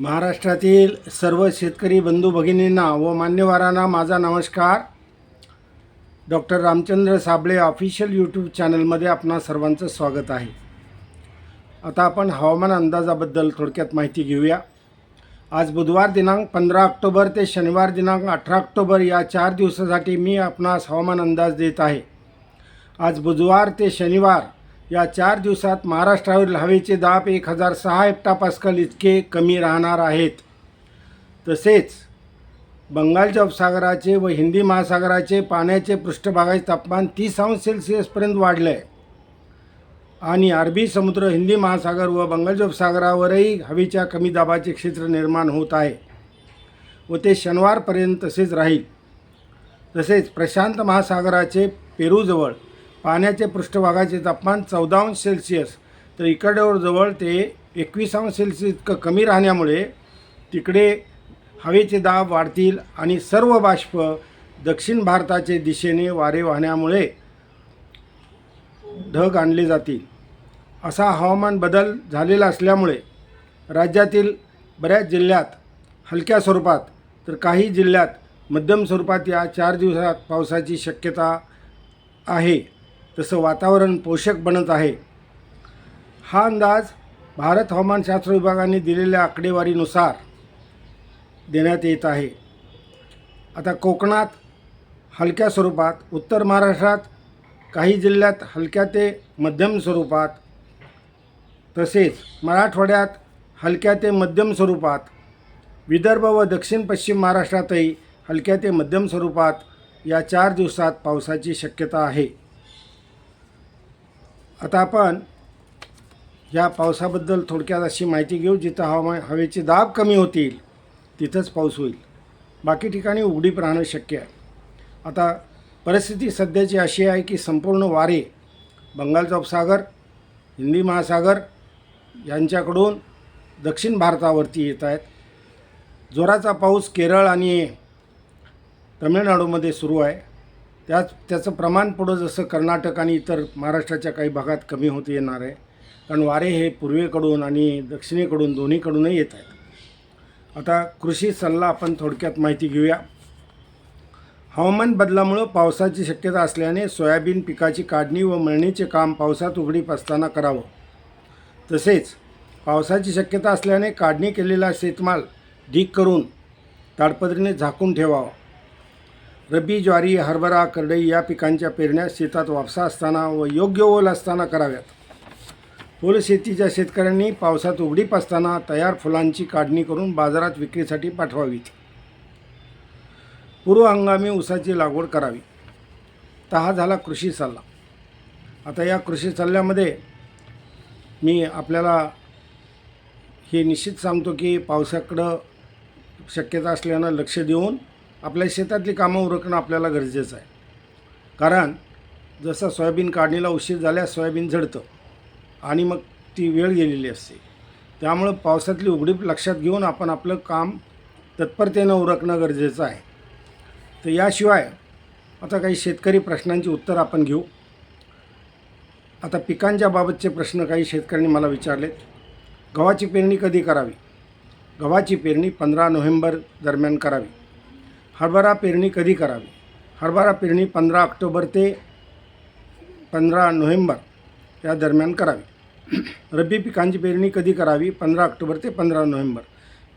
महाराष्ट्रातील सर्व शेतकरी बंधू भगिनींना व मान्यवरांना माझा नमस्कार. Doctor Ramchandra Sable official YouTube चॅनलमध्ये आपणा सर्वांचं स्वागत आहे. आता आपण हवामान अंदाजाबद्दल थोडक्यात माहिती घेऊया. आज बुधवार दिनांक पंधरा ऑक्टोबर ते शनिवार दिनांक अठरा ऑक्टोबर या चार दिवसासाठी मी आपणास हवामान अंदाज देत आहे. आज बुधवार ते शनिवार या चार दिवसात महाराष्ट्रावरील हवेचे दाब एक हजार सहा हेक्टा पास्कल इतके कमी राहणार आहेत. तसेच बंगालच्या उपसागराचे व हिंदी महासागराचे पाण्याचे पृष्ठभागाचे तापमान तीस अंश सेल्सिअसपर्यंत वाढलं आहे आणि अरबी समुद्र हिंदी महासागर व बंगालच्या उपसागरावरही हवेच्या कमी दाबाचे क्षेत्र निर्माण होत आहे व ते शनिवारपर्यंत तसेच राहील. तसेच प्रशांत महासागराचे पेरूजवळ पाण्याचे पृष्ठभागाचे तापमान चौदा अंश सेल्सिअस तर इकडवर जवळ ते एकवीस अंश सेल्सिअस इतकं कमी राहण्यामुळे तिकडे हवेचे दाब वाढतील आणि सर्व बाष्प दक्षिण भारताचे दिशेने वारे वाहण्यामुळे ढग आणले जातील. असा हवामान बदल झालेला असल्यामुळे राज्यातील बऱ्याच जिल्ह्यात हलक्या स्वरूपात तर काही जिल्ह्यात मध्यम स्वरूपात या चार दिवसात पावसाची शक्यता आहे. तसं वातावरण पोषक बनत आहे. हा अंदाज भारत हवामानशास्त्र विभागाने दिलेल्या आकडेवारीनुसार देण्यात येत आहे. आता कोकणात हलक्या स्वरूपात उत्तर महाराष्ट्रात काही जिल्ह्यात हलक्या ते मध्यम स्वरूपात तसेच मराठवाड्यात हलक्या ते मध्यम स्वरूपात विदर्भ व दक्षिण पश्चिम महाराष्ट्रातही हलक्या ते मध्यम स्वरूपात या चार दिवसात पावसाची शक्यता आहे. आता आपण या पावसाबद्दल थोडक्यात अशी माहिती घेऊ जिथं हवामान हवेचे दाब कमी होतील तिथंच पाऊस होईल. बाकी ठिकाणी उघडीप राहणं शक्य आहे. आता परिस्थिती सध्याची अशी आहे की संपूर्ण वारे बंगालचा उपसागर हिंदी महासागर यांच्याकडून दक्षिण भारतावरती येत आहेत. जोराचा पाऊस केरळ आणि तमिळनाडूमध्ये सुरू आहे. त्याच त्याचं प्रमाण पुढं जसं कर्नाटक आणि इतर महाराष्ट्राच्या काही भागात कमी होत येणार आहे कारण वारे हे पूर्वेकडून आणि दक्षिणेकडून दोन्हीकडूनही येत आहेत. आता कृषी सल्ला आपण थोडक्यात माहिती घेऊया. हवामान बदलामुळं पावसाची शक्यता असल्याने सोयाबीन पिकाची काढणी व मळणीचे काम पावसात उघडीप असताना करावं. तसेच पावसाची शक्यता असल्याने काढणी केलेला शेतमाल ढीक करून ताडपत्रीने झाकून ठेवावा. रब्बी ज्वारी हरभरा करडई या पिकांच्या पेरण्या शेतात वापसा असताना व योग्य ओल असताना कराव्यात. फुलशेतीच्या शेतकऱ्यांनी पावसात उघडीप असताना तयार फुलांची काढणी करून बाजारात विक्रीसाठी पाठवावीत. पूर्व हंगामी ऊसाची लागवड करावी. तर हा झाला कृषी सल्ला. आता या कृषी सल्ल्यामध्ये मी आपल्याला हे निश्चित सांगतो की पावसाकडं शक्यता असल्यानं लक्ष देऊन आपल्या शेतातली कामं उरकणं आपल्याला गरजेचं आहे. कारण जसं सोयाबीन काढणीला उशीर झाल्यास सोयाबीन झडतं आणि मग ती वेळ गेलेली असते. त्यामुळं पावसातली उघडीप लक्षात घेऊन आपण आपलं काम तत्परतेनं उरकणं गरजेचं आहे. तर याशिवाय आता काही शेतकरी प्रश्नांची उत्तर आपण घेऊ. आता पिकांच्या बाबतचे प्रश्न काही शेतकऱ्यांनी मला विचारलेत. गव्हाची पेरणी कधी करावी? गव्हाची पेरणी पंधरा नोव्हेंबर दरम्यान करावी. हरभरा पेरणी कधी करावी? हरभरा पेरणी पंधरा ऑक्टोबर ते पंधरा नोव्हेंबर या दरम्यान करावी. रब्बी पिकांची पेरणी कधी करावी? पंधरा ऑक्टोबर ते पंधरा नोव्हेंबर.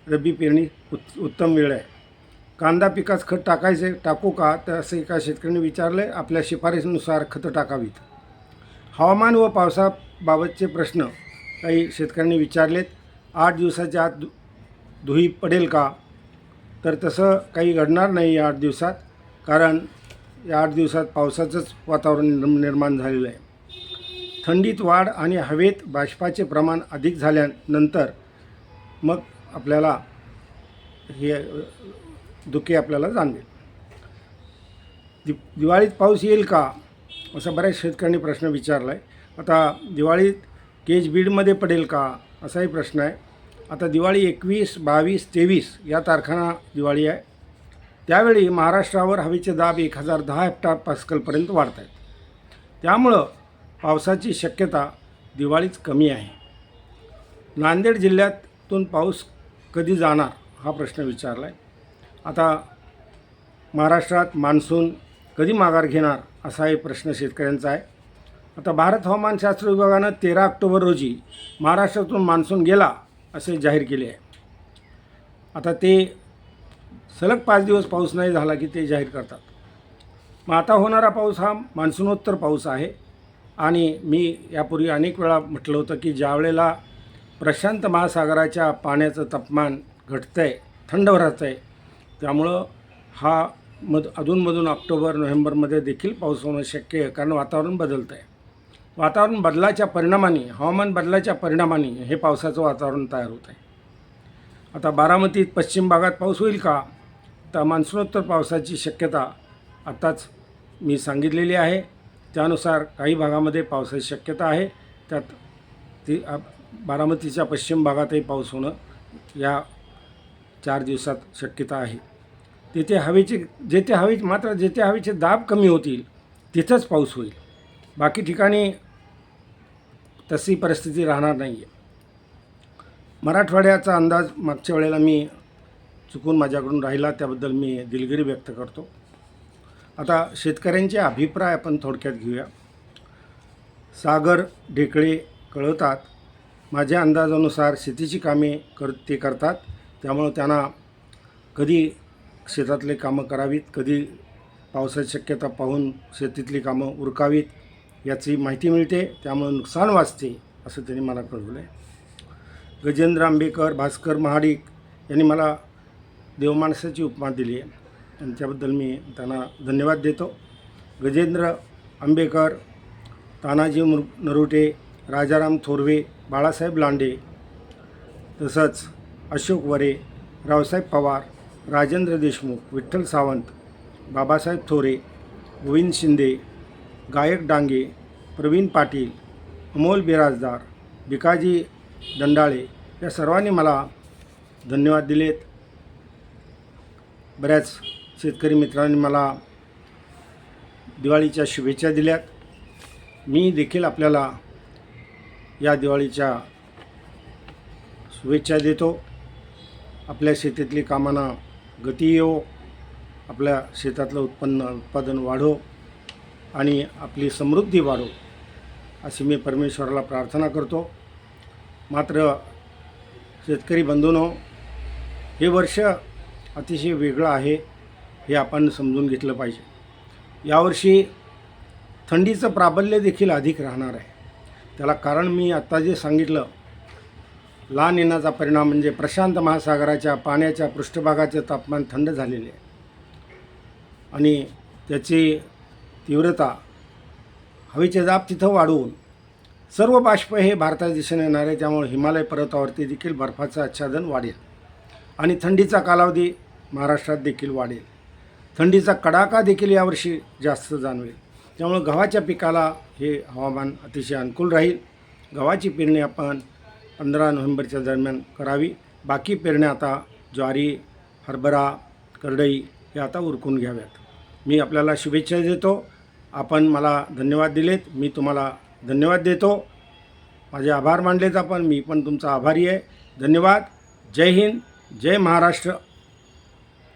रब्बी पेरणी उत् उत्तम वेळ आहे. कांदा पिकास खत टाकायचे टाकू का? तर असे एका शेतकऱ्यांनी विचारलं आहे आपल्या शिफारसीनुसार खतं टाकावीत. हवामान व पावसाबाबतचे प्रश्न काही शेतकऱ्यांनी विचारलेत. आठ दिवसाच्या आत दु धुई पडेल का? तर तसं काही घडणार नाही या आठ दिवसात कारण या आठ दिवसात पावसाचंच वातावरण निर्माण झालेलं आहे. थंडीत वाढ आणि हवेत बाष्पाचे प्रमाण अधिक झाल्यानंतर मग आपल्याला हे अ, आपल्याला जाणवेल. दि दिवाळीत पाऊस येईल का असा बऱ्याच शेतकऱ्यांनी प्रश्न विचारला आहे आता दिवाळीत केज बीडमध्ये पडेल का असाही प्रश्न आहे. आता दिवाळी एकवीस बावीस तेवीस या तारखांना दिवाळी आहे. त्यावेळी महाराष्ट्रावर हवेचे दाब एक हजार दहा हेक्टर पास्कलपर्यंत वाढत आहेत. त्यामुळं पावसाची शक्यता दिवाळीच कमी आहे. नांदेड जिल्ह्यातून पाऊस कधी जाणार हा प्रश्न विचारला आहे आता महाराष्ट्रात मान्सून कधी माघार घेणार असा एक प्रश्न शेतकऱ्यांचा आहे. आता भारत हवामानशास्त्र विभागानं तेरा ऑक्टोबर रोजी महाराष्ट्रातून मान्सून गेला असे जाहीर केले आहे. आता ते सलग पाच दिवस पाऊस नाही झाला की ते जाहीर करतात. मग आता होणारा पाऊस हा मान्सूनोत्तर पाऊस आहे आणि मी यापूर्वी अनेक वेळा म्हटलं होतं की ज्यावेळेला प्रशांत महासागराच्या पाण्याचं तापमान घटतं आहे थंड राहतं आहे त्यामुळं हा मध अधूनमधून ऑक्टोबर नोव्हेंबरमध्ये देखील पाऊस होणं शक्य आहे कारण वातावरण बदलतं आहे वातावरण बदलाच्या परिणामाने हवामान बदलाच्या परिणामाने हे पावसाचं वातावरण तयार होत आहे. आता बारामतीत पश्चिम भागात पाऊस होईल का? तर मान्सूनोत्तर पावसाची शक्यता आत्ताच मी सांगितलेली आहे. त्यानुसार काही भागामध्ये पावसाची शक्यता आहे. त्यात ती बारामतीच्या पश्चिम भागातही पाऊस होणं या चार दिवसात शक्यता आहे. तिथे हवेचे जेथे हवे मात्र जेथे हवेचे दाब कमी होतील तिथंच पाऊस होईल. बाकी ठिकाणी तशी परिस्थिती राहणार नाही आहे मराठवाड्याचा अंदाज मागच्या वेळेला मी चुकून माझ्याकडून राहिला त्याबद्दल मी दिलगिरी व्यक्त करतो. आता शेतकऱ्यांचे अभिप्राय आपण थोडक्यात घेऊया. सागर ढेकळे कळवतात माझ्या अंदाजानुसार शेतीची कामे कर ते करतात त्यामुळं त्यांना कधी शेतातले कामं करावीत कधी पावसाची शक्यता पाहून शेतीतली कामं उरकावीत याची माहिती मिळते त्यामुळं नुकसान वाचते असं त्यांनी मला कळवलं आहे गजेंद्र आंबेकर भास्कर महाडिक यांनी मला देवमाणसाची उपमा दिली आहे. आणि त्याबद्दल मी त्यांना धन्यवाद देतो. गजेंद्र आंबेकर तानाजी मुर नरोटे राजाराम थोरवे बाळासाहेब लांडे तसंच अशोक वरे रावसाहेब पवार राजेंद्र देशमुख विठ्ठल सावंत बाबासाहेब थोरे गोविंद शिंदे गायक डांगे प्रवीण पाटील अमोल बिराजदार भिकाजी दंडाळे या सर्वांनी मला धन्यवाद दिलेत. बऱ्याच शेतकरी मित्रांनी मला दिवाळीच्या शुभेच्छा दिल्यात. मी देखील आपल्याला या दिवाळीच्या शुभेच्छा देतो. आपल्या शेतीतली कामांना गती येवो आपल्या शेतातलं उत्पन्न उत्पादन वाढो. आणि आपली समृद्धी वाढो अशी मी परमेश्वराला प्रार्थना करतो. मात्र शेतकरी बंधूनो हे वर्ष अतिशय वेगळं आहे हे आपण समजून घेतलं पाहिजे. यावर्षी थंडीचं प्राबल्य देखील अधिक राहणार आहे. त्याला कारण मी आत्ता जे सांगितलं लहान येण्याचा परिणाम म्हणजे प्रशांत महासागराच्या पाण्याच्या पृष्ठभागाचे तापमान थंड झालेले आहे. आणि त्याची तीव्रता हवेचे दाब तिथं वाढवून सर्व बाष्प हे भारतात दिशेने येणार आहे. त्यामुळे हिमालय पर्वतावरती देखील बर्फाचं आच्छादन वाढेल. आणि थंडीचा कालावधी महाराष्ट्रात देखील वाढेल. थंडीचा कडाका देखील यावर्षी जास्त जाणवेल. त्यामुळं गव्हाच्या पिकाला हे हवामान अतिशय अनुकूल राहील. गव्हाची पेरणी आपण पंधरा नोव्हेंबरच्या दरम्यान करावी. बाकी पेरण्या आता ज्वारी हरभरा करडई हे आता उरकून घ्याव्यात. मी आपल्याला शुभेच्छा देतो. आपण मला धन्यवाद दिलेत. मी तुम्हाला धन्यवाद देतो. माझे आभार मानलेत आपण मी पण तुमचा आभारी आहे. धन्यवाद. जय हिंद. जय महाराष्ट्र.